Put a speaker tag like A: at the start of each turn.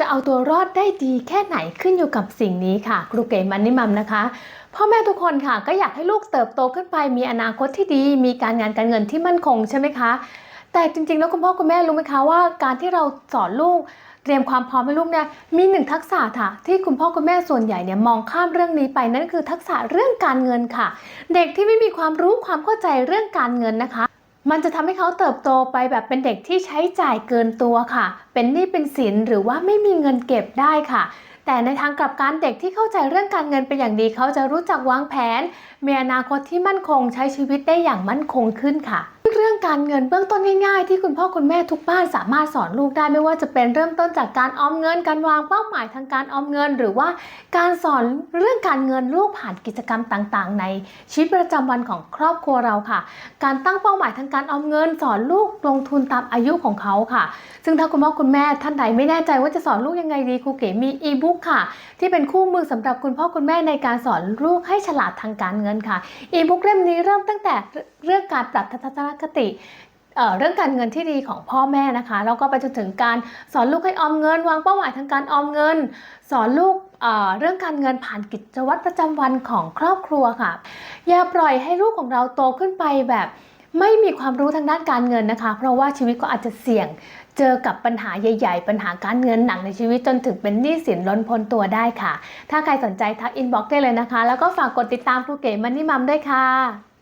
A: จะเอาตัวรอดได้ดีแค่ไหนขึ้นอยู่กับสิ่งนี้ค่ะ ครูเก๋มันนิมัมนะคะพ่อแม่ทุกคนค่ะก็อยากให้ลูกเติบโตขึ้นไป มีอนาคตที่ดี มีการงานการเงินที่มั่นคงใช่ไหมคะ แต่จริงๆแล้วคุณพ่อคุณแม่รู้ไหมคะว่าการที่เราสอนลูกเตรียมความพร้อมให้ลูกเนี่ยมีหนึ่งทักษะค่ะ ที่คุณพ่อคุณแม่ส่วนใหญ่เนี่ยมองข้ามเรื่องนี้ไปนั่นคือทักษะเรื่องการเงินค่ะ เด็กที่ไม่มีความรู้ความเข้าใจเรื่องการเงินนะคะ มันจะทำให้เขาเติบโตไปแบบเป็นเด็กที่ใช้จ่ายเกินตัวค่ะ เป็นหนี้เป็นสินหรือว่าไม่มีเงินเก็บได้ค่ะ แต่ในทางกลับกันเด็กที่เข้าใจเรื่องการเงินเป็นอย่างดีเขาจะรู้จักวางแผน มีอนาคตที่มั่นคงใช้ชีวิตได้อย่างมั่นคงขึ้นค่ะ การเงินเบื้องต้นง่ายๆ ที่คุณพ่อคุณแม่ทุกบ้านสามารถสอนลูกได้ไม่ว่าจะเป็นเริ่มต้นจากการออมเงิน การวางเป้าหมายทางการออมเงิน หรือว่าการสอนเรื่องการเงินลูกผ่านกิจกรรมต่างๆ ในชีวิตประจำวันของครอบครัวเราค่ะ การตั้งเป้าหมายทางการออมเงิน สอนลูกลงทุนตามอายุของเขาค่ะ ซึ่งถ้าคุณพ่อคุณแม่ท่านใดไม่แน่ใจว่าจะสอนลูกยังไงดีครูเก๋มีอีบุ๊กค่ะ ที่เป็นคู่มือสำหรับคุณพ่อคุณแม่ในการสอนลูกให้ฉลาดทางการเงินค่ะอีบุ๊กเล่มนี้เริ่มตั้งแต่เรื่องการปรับทัศนคติเรื่องการเงินที่ดีของพ่อแม่นะคะแล้วก็ไปจนถึงการสอนลูกให้ออมเงิน วางเป้าหมายทางการออมเงิน สอนลูกเเรื่องการเงินผ่านกิจวัตรประจำวันของครอบครัวค่ะ อย่าปล่อยให้ลูกของเราโตขึ้นไปแบบไม่มีความรู้ทางด้านการเงินนะคะ เพราะว่าชีวิตก็อาจจะเสี่ยงเจอกับปัญหาใหญ่ ๆ ปัญหาการเงินหนักในชีวิตจนถึงเป็นหนี้สินล้นพ้นตัวได้ค่ะ ถ้าใครสนใจทักอินบ็อกซ์ได้เลยนะคะ แล้วก็ฝากกดติดตามครูเก๋มันนี่มัมด้วยค่ะ